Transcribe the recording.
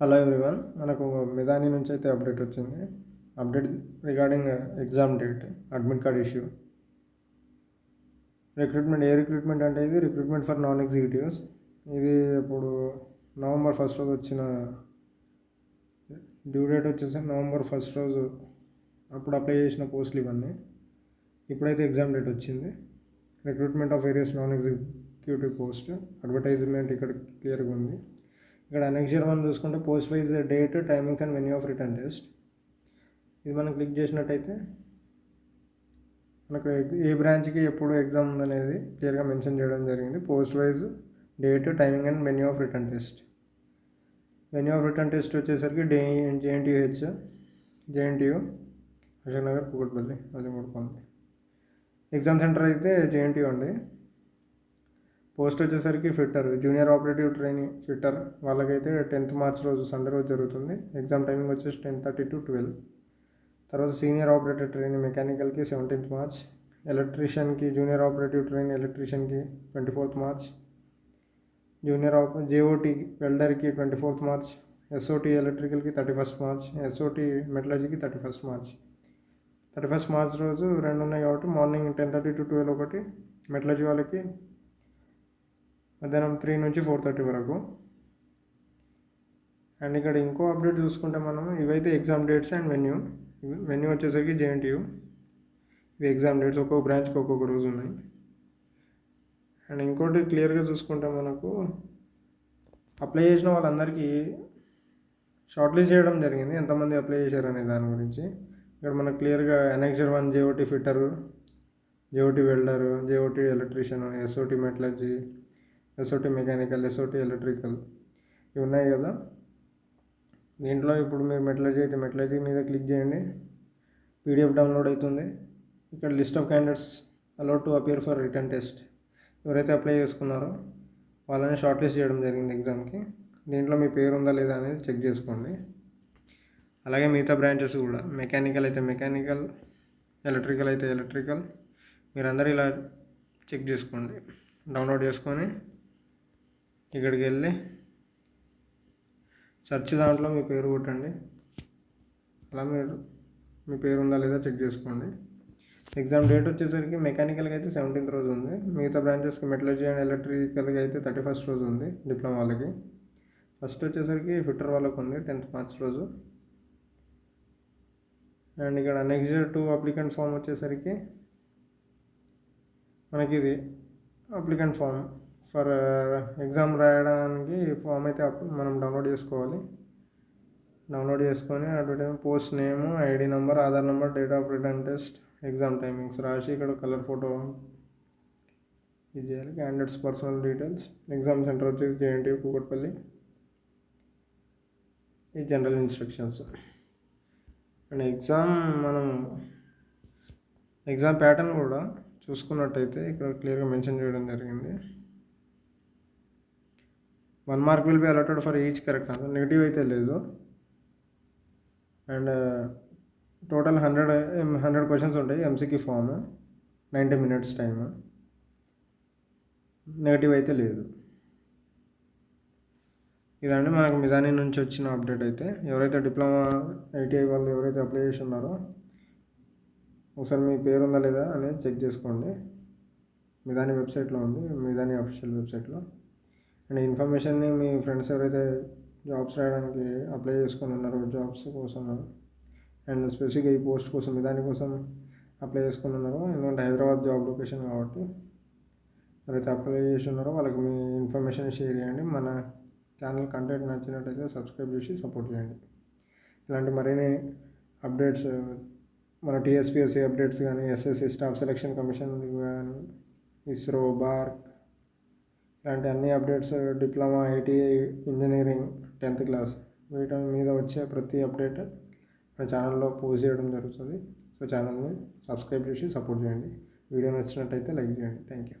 Hello everyone మనకు మిదాని నుంచి అయితే అప్డేట్ వచ్చింది. Update regarding exam date admit card issue recruitment ఏ రిక్రూట్మెంట్ అంటే ఇది? రిక్రూట్మెంట్ ఫర్ నాన్ ఎగ్జిక్యూటివ్స్ ఇది ఇప్పుడు నవంబర్ ఫస్ట్ రోజు వచ్చిన డ్యూ డేట్ వచ్చేసి నవంబర్ ఫస్ట్ రోజు అప్పుడు అప్లై చేసిన పోస్టులు ఇవన్నీ. ఇప్పుడైతే ఎగ్జామ్ డేట్ వచ్చింది. Recruitment of various non executive post advertisement ఇక్కడ క్లియర్గా ఉంది. ఇక్కడ అనెక్జర్ వన్ చూసుకుంటే post wise date timings and venue of return test ఇది మనం క్లిక్ చేసినట్టయితే మనకు ఏ బ్రాంచ్కి ఎప్పుడు ఎగ్జామ్ ఉందనేది క్లియర్గా మెన్షన్ చేయడం జరిగింది. Post wise date timing and venue of return test venue of return test వచ్చేసరికి డే జేఎన్టీహెచ్ జేఎన్టీయు అశోక్ నగర్ కూకట్పల్లి అది మూడుకోండి ఎగ్జామ్ సెంటర్ అయితే జేఎన్టీయు అండి. పోస్ట్ వచ్చేసరికి fitter junior operative training fitter. వాళ్ళకైతే టెన్త్ మార్చ్ రోజు సండే రోజు జరుగుతుంది. ఎగ్జామ్ టైమింగ్ వచ్చేసి టెన్ థర్టీ టు ట్వెల్వ్. తర్వాత సీనియర్ ఆపరేటర్ ట్రైనింగ్ మెకానికల్కి సెవెంటీన్త్ మార్చ్. ఎలక్ట్రీషియన్కి జూనియర్ ఆపరేటివ్ ట్రైన్ ఎలక్ట్రీషియన్కి ట్వంటీ ఫోర్త్ మార్చ్. జూనియర్ ఆప జేఓటీ వెల్డర్కి ట్వంటీ ఫోర్త్ మార్చ్. ఎస్ఓటీ ఎలక్ట్రికల్కి thirty first March. SOT మెటలజీకి thirty first March. Thirty first March రోజు రెండు ఉన్నాయి కాబట్టి morning ten thirty to twelve ఒకటి మెటలజీ వాళ్ళకి మధ్యాహ్నం త్రీ నుంచి ఫోర్ థర్టీ వరకు. అండ్ ఇక్కడ ఇంకో అప్డేట్ చూసుకుంటే మనం ఇవైతే exam dates and venue venue వచ్చేసరికి జేఎన్టీయూ ఇవి ఎగ్జామ్ డేట్స్ ఒక్కొక్క బ్రాంచ్కి ఒక్కొక్క రోజు ఉన్నాయి. అండ్ ఇంకోటి క్లియర్గా చూసుకుంటే మనకు అప్లై చేసిన వాళ్ళందరికీ షార్ట్ లిస్ట్ చేయడం జరిగింది. ఎంతమంది అప్లై చేశారనే దాని గురించి. ఇక్కడ మనకు క్లియర్గా annexure one JOT fitter JOT welder JOT electrician SOT metallurgy SOT mechanical SOT electrical ఇవి ఉన్నాయి కదా. దీంట్లో ఇప్పుడు మీరు మెటలజీ అయితే మెటలజీ మీద క్లిక్ చేయండి. పీడిఎఫ్ డౌన్లోడ్ అవుతుంది. ఇక్కడ list of candidates allowed to appear for return test ఎవరైతే అప్లై చేసుకున్నారో వాళ్ళని షార్ట్ లిస్ట్ చేయడం జరిగింది ఎగ్జామ్కి దీంట్లో మీ పేరు ఉందా లేదా అనేది చెక్ చేసుకోండి. అలాగే మిగతా బ్రాంచెస్ కూడా మెకానికల్ అయితే మెకానికల్ ఎలక్ట్రికల్ అయితే ఎలక్ట్రికల్ మీరందరూ ఇలా చెక్ చేసుకోండి. డౌన్లోడ్ చేసుకొని ఇక్కడికి వెళ్ళి సెర్చ్ దాంట్లో మీ పేరు కొట్టండి. అలా మీరు మీ పేరు ఉందా లేదా చెక్ చేసుకోండి. ఎగ్జామ్ డేట్ వచ్చేసరికి మెకానికల్గా అయితే సెవెంటీన్త్ రోజు ఉంది. మిగతా బ్రాంచెస్కి మెటలజీ అండ్ ఎలక్ట్రికల్గా అయితే థర్టీ ఫస్ట్ రోజు ఉంది డిప్లొమా వాళ్ళకి. ఫస్ట్ వచ్చేసరికి ఫిట్టర్ వాళ్ళకు ఉంది టెన్త్ మార్చ్ రోజు. అండ్ ఇక్కడ నెక్స్ట్ టూ అప్లికెంట్ ఫామ్ వచ్చేసరికి మనకి ఇది అప్లికెంట్ ఫామ్ ఫర్ ఎగ్జామ్ రాయడానికి ఫామ్ అయితే మనం డౌన్లోడ్ చేసుకోవాలి. డౌన్లోడ్ చేసుకొని advertise post name ID number Aadhaar number date of return test exam timings రాసి ఇక్కడ కలర్ ఫోటో ఇది చేయాలి. Candidates personal details exam centre వచ్చేసి జేఎన్టీ కూకట్పల్లి. ఈ జనరల్ ఇన్స్ట్రక్షన్స్. అండ్ ఎగ్జామ్ మనం ఎగ్జామ్ ప్యాటర్న్ కూడా చూసుకున్నట్టయితే ఇక్కడ క్లియర్గా మెన్షన్ చేయడం జరిగింది. One mark will be allotted for each correct answer negative అయితే లేదు. And total hundred hundred questions ఉంటాయి. ఎంసీకి form ninety minutes time negative అయితే లేదు. ఇదండి మనకు మిజానీ నుంచి వచ్చిన అప్డేట్ అయితే. ఎవరైతే డిప్లొమా ఐటీఐ వాళ్ళు ఎవరైతే అప్లై చేసి ఉన్నారో ఒకసారి మీ పేరు ఉందా లేదా అనేది చెక్ చేసుకోండి. మిదాని వెబ్సైట్లో ఉంది. మిదాని అఫీషియల్ వెబ్సైట్లో. అండ్ ఇన్ఫర్మేషన్ని మీ ఫ్రెండ్స్ ఎవరైతే జాబ్స్ రాయడానికి అప్లై చేసుకొని ఉన్నారో జాబ్స్ కోసం అండ్ స్పెసిఫిక్గా ఈ పోస్ట్ కోసం దానికోసం అప్లై చేసుకుని ఉన్నారో ఎందుకంటే హైదరాబాద్ జాబ్ లొకేషన్ కాబట్టి ఎవరైతే అప్లై చేసి ఉన్నారో వాళ్ళకి మీ ఇన్ఫర్మేషన్ షేర్ చేయండి. మన ఛానల్ కంటెంట్ నచ్చినట్టయితే సబ్స్క్రైబ్ చేసి సపోర్ట్ చేయండి. ఇలాంటి మరిన్ని అప్డేట్స్ మన టీఎస్పిఎస్సి అప్డేట్స్ కానీ ఎస్ఎస్సి స్టాఫ్ సెలక్షన్ కమిషన్ కానీ ఇస్రో బార్క్ ఇలాంటి అన్ని updates diploma ITI engineering tenth class వీటి మీద వచ్చే ప్రతి అప్డేట్ మన ఛానల్లో పోస్ట్ చేయడం జరుగుతుంది. సో ఛానల్ని సబ్స్క్రైబ్ చేసి సపోర్ట్ చేయండి. వీడియో నచ్చినట్టయితే లైక్ చేయండి. Thank you